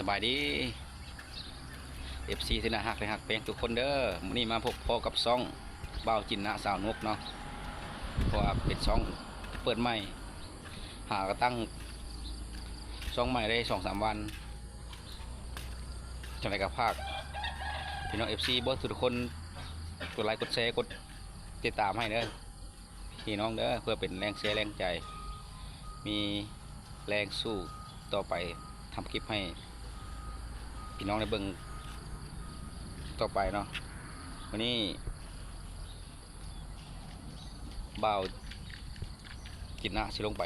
สบายดี FC ที่น่าฮักเลยฮักเพลงทุกคนเด้อนี้มาพบพอกับซองเบาจินนะสาวนกเนาะเพราะว่าเป็นซองเปิดใหม่ หากระตั้งซองใหม่ได้สองสามวันจังไรกับภาคพี่น้อง FC บอทุกคนกดไลค์กดแชร์กดติดตามให้เด้อพี่น้องเด้อเพื่อเป็นแรงเชียแรงใจ มีแรงสู้ต่อไปทำคลิปให้ พี่น้องในเบิงต่อไปเนาะวันนี้บ่าวกินนะสิลงไป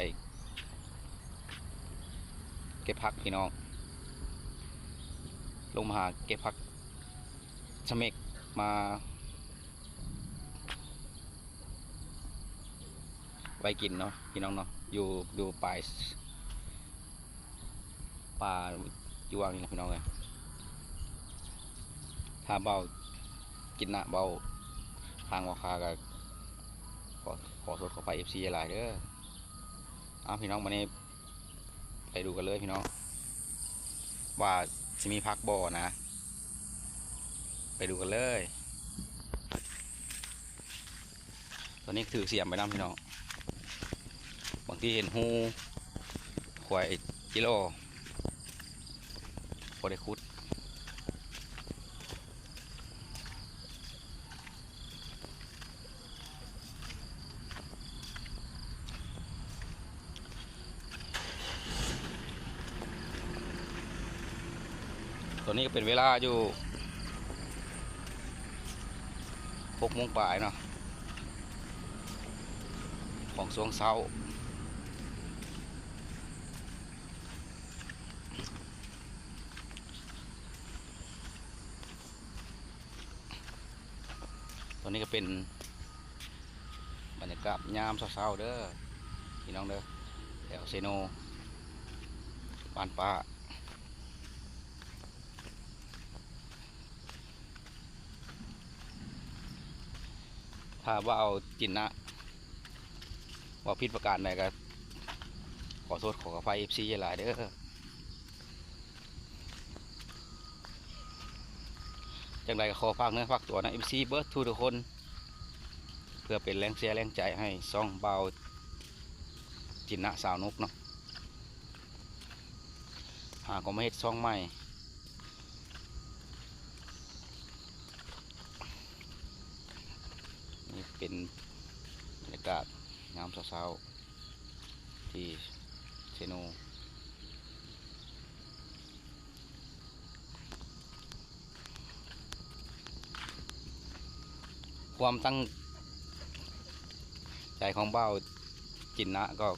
เก็บพักพี่น้อง ลงมาหาเก็บพักสเมกมาไว้กินเนาะพี่น้องเนาะอยู่ดูปลายป่าอยู่วางนี่นะพี่น้องเลย ถ้าเบากินหนะเบาทางวาคาก็ขอขอโทษขอไปเอฟซีหลายเด้อเอาพี่น้องมานี่ไปดูกันเลยพี่น้อง ว่าจะมีพักบ่อนะ ไปดูกันเลย ตอนนี้ถือเสียมไปน้ำพี่น้องบางทีเห็นหูควายกิโลพอได้คุด อนนี้ก็เป็นเวลาอยู่หกโมงปลายเนาะของช่วงเช้าตอนนี้ก็เป็นบรรยากาศยามเช้าๆเด้อพี่น้องเด้อแถวเซโนบ้านป้า ถ้าว่าเอาจินนะ ว่าผิดประการใดก็ขอโทษขออภัยเอฟซีหลายเด้อจังใดก็ขอฝากเนื้อฝากตัวนะเอฟซีเบิร์ดทุกคน เพื่อเป็นแรงเชียแรงใจให้ซ่องเบาจินนะสาวนกเนาะหากก็ไม่เฮ็ดซ่องใหม่ นี่ เป็นบรรยากาศงามเช้าๆที่เชโนความตั้งใจของเบ้าจินนะก็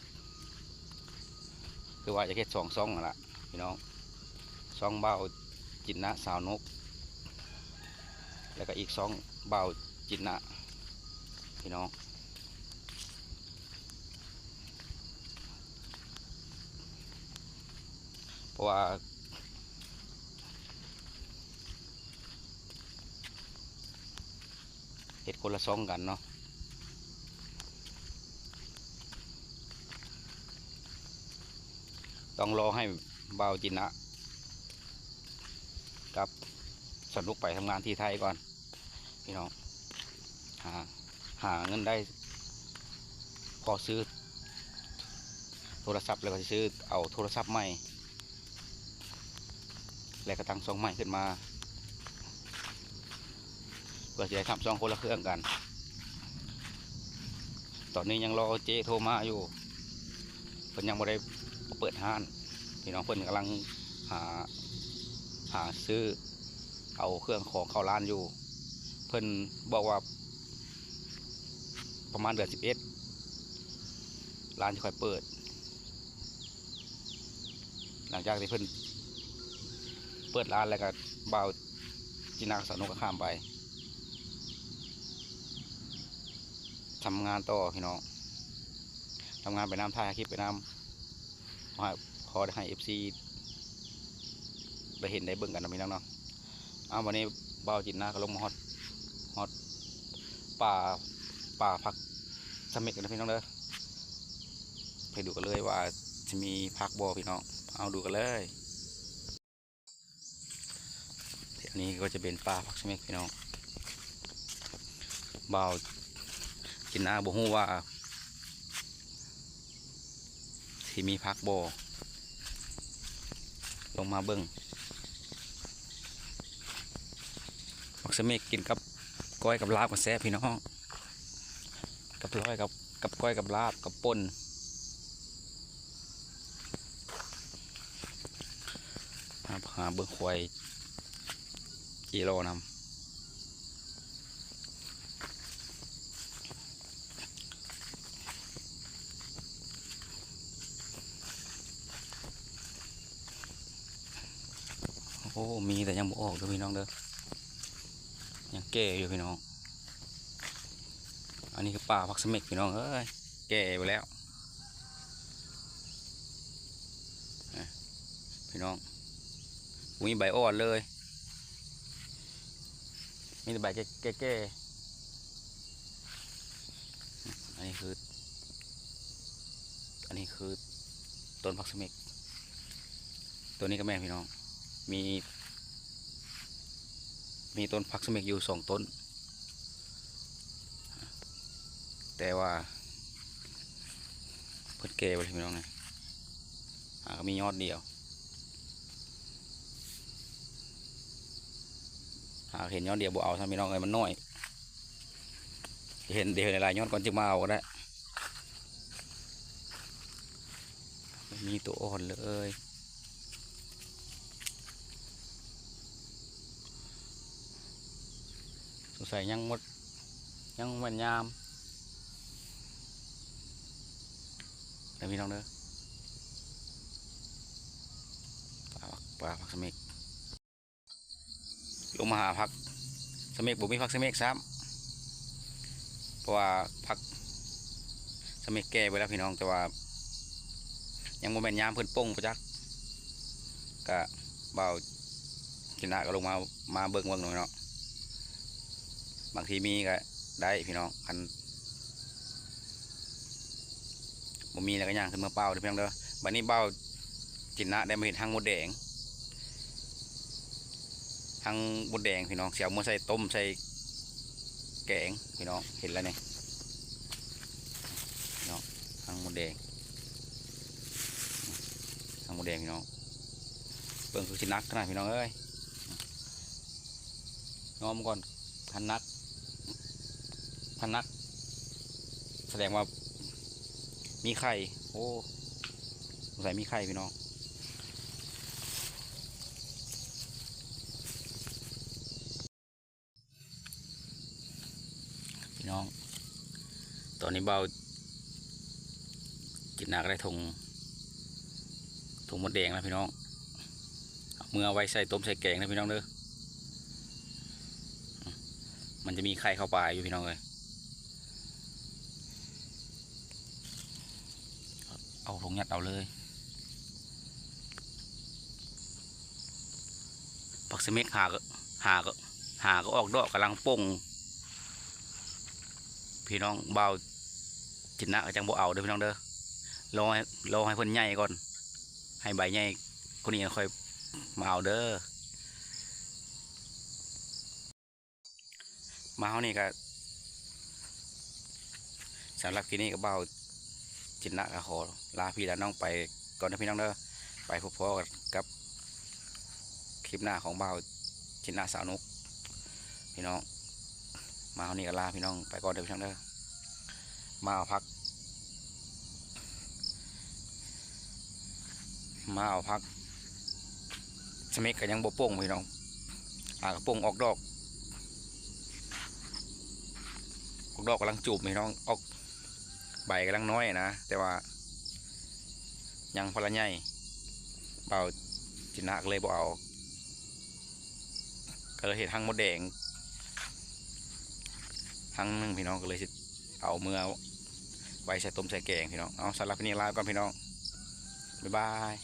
คือว่าจะแค่สองซองนั่นละพี่น้องซองเบ้าจินนะสาวนก แล้วก็อีกซองเบ้าจินนะ พี่น้องเพราะว่าเห็ดคนละซองกันเนาะต้องรอให้เบาจินนะกับสนุกไปทำงานที่ไทยก่อน พี่น้องหา หาเงินได้ พอซื้อ โทรศัพท์แล้วก็ซื้อเอาโทรศัพท์ใหม่ แล้วก็ตั้งซองใหม่ขึ้นมาเพื่อจะได้ทำซองคนละเครื่องกัน ตอนนี้ยังรอเจโทรมาอยู่เพิ่นยังไม่ได้เปิดห้านพี่น้องเพิ่นกำลังหาหาซื้อเอาเครื่องของเข้าร้านอยู่ เพิ่นบอกว่า ประมาณเดือนสิบเอ็ดร้านจะค่อยเปิด หลังจากที่เพิ่นเปิดร้านแล้วก็เบาวจินาสนุกก็ข้ามไปทำงานต่อพี่น้องทำงานไปน้ำท่ายคลิปไปน้ำมาพอให้เอฟซีได้เห็นได้เบิ่งกันนะพี่น้องเนาะเอาวันนี้เบาวจินนาก็ลงมาฮอดฮอดป่า ป่าพักสมิธกันนะพี่น้องเด้อไปดูกันเลยว่าจะมีพักบอพี่น้อง เอาดูกันเลยเที่ยวนี่ก็จะเป็นปลาพักสเมกพี่น้องเบากินหน้าบ่ฮู้ว่าที่มีพักบ่ลงมาเบิ่งพักสเมกกินกับก้อยกับลาบกับแซ่พี่น้อง กับร้อยกับกับก้อยกับลาบกับป่นมาหาเบิ่งควายกิโลนำโอ้ มีแต่ยังบ่ออกด้อพี่น้องเด้อยังแก่อยู่พี่น้อง อันนี้คือป่าพักสม็กพี่น้องเอ้ยแก่ไปแล้วพี่น้องมีใบอ่อนเลย มีแต่ใบแก่ๆอันนี้คือ อันนี้คือต้นพักสม็กตัวนี้ก็แม่พี่น้อง มี มีต้นพักสม็กอยู่สองต้น แต่ว่าเพิ่นเกไปเลยพี่น้องไงหาก็มียอดเดียว หาเห็นยอดเดียวบ่เอาท่านพี่น้องเลยมันน้อย เห็นเดียวในลายยอดก่อนจึงมาเอาก็ได้มีตัวอ่อนเลยสงสัยยังหมดยังมันยาม เด้อพี่น้องเด้อปลาผักปลาผักสะเมกลงมาหาผักสะเมกบุมีผักสะเมกซ้ำเพราะว่าผักสะเมกแก่ไปแล้วพี่น้องแต่ว่า ยังโมเมนยามเพิ่อนป่งประจักกะเบากินหนาก็ลงมามาเบิ่งเบิ่งหน่อยเนาะบางทีมีก็ได้พี่น้องคัน บ่มีแล้วก็ย่างขึ้นมาเป้าเด้อเพียงเด้อบัดนี้เป้าจินนะได้มาเห็นหางมดแดงหางมดแดงพี่น้องเสียวมาใส่ต้มใส่แกงพี่น้องเห็นแล้วเนี่ยพี่น้องหางมดแดงหางมดแดงพี่น้องเบิ่งคือสินักขนาดพี่น้องเอ้ยงอมก่อนพันนักพันนัก แสดงว่า มีไข่ โอ้สงสัยมีไข่พี่น้อง พี่น้อง ตอนนี้เบากินหนักได้ทงทงมดแดงแล้วพี่น้องเมือเอาไว้ใส่ต้มใส่แกงนะพี่น้องเด้อมันจะมีไข่เข้าไปอยู่พี่น้องเลย เอาลงยัดเอาเลยผักสเม็กหาก็หาก็หาก็ออกดอกกำลังป่งพี่น้องเบาจินนะก็จังบ่เอาเด้อพี่น้องเด้อรอให้รอให้เพิ่นใหญ่ก่อน ให้ใบใหญ่คนนี้ค่อยมาเอาเด้อมาเฮานี่ก็สำหรับที่นี่ก็เบา จินนะก็ขอลาพี่แลาน้องไปก่อนนะพี่น้องเด้อไปพบพ่อกับคลิปหน้าของเบาจินนะสาวนุก พี่น้อง มาเอานี่ก็ลาพี่น้องไปก่อนเด้อพี่น้องเด้อมาเอาพัก มาเอาพักสมิกก็ยังบ่โป่งพี่น้องอากระโป่งออกดอก ออกดอกกำลังจูบพี่น้องออก ใบกำลังน้อยนะ แต่ว่า ยังพลัใหญ่เบาจินักเลยบ่เอาก็เลยเห็นหังมดแดงหังนึงพี่น้องก็เลยสิเอาเมื่อไว้ใส่ต้มใส่แกงพี่น้องเอาสำหรับวันนี้ลาไปก่อนพี่น้องบ๊ายบาย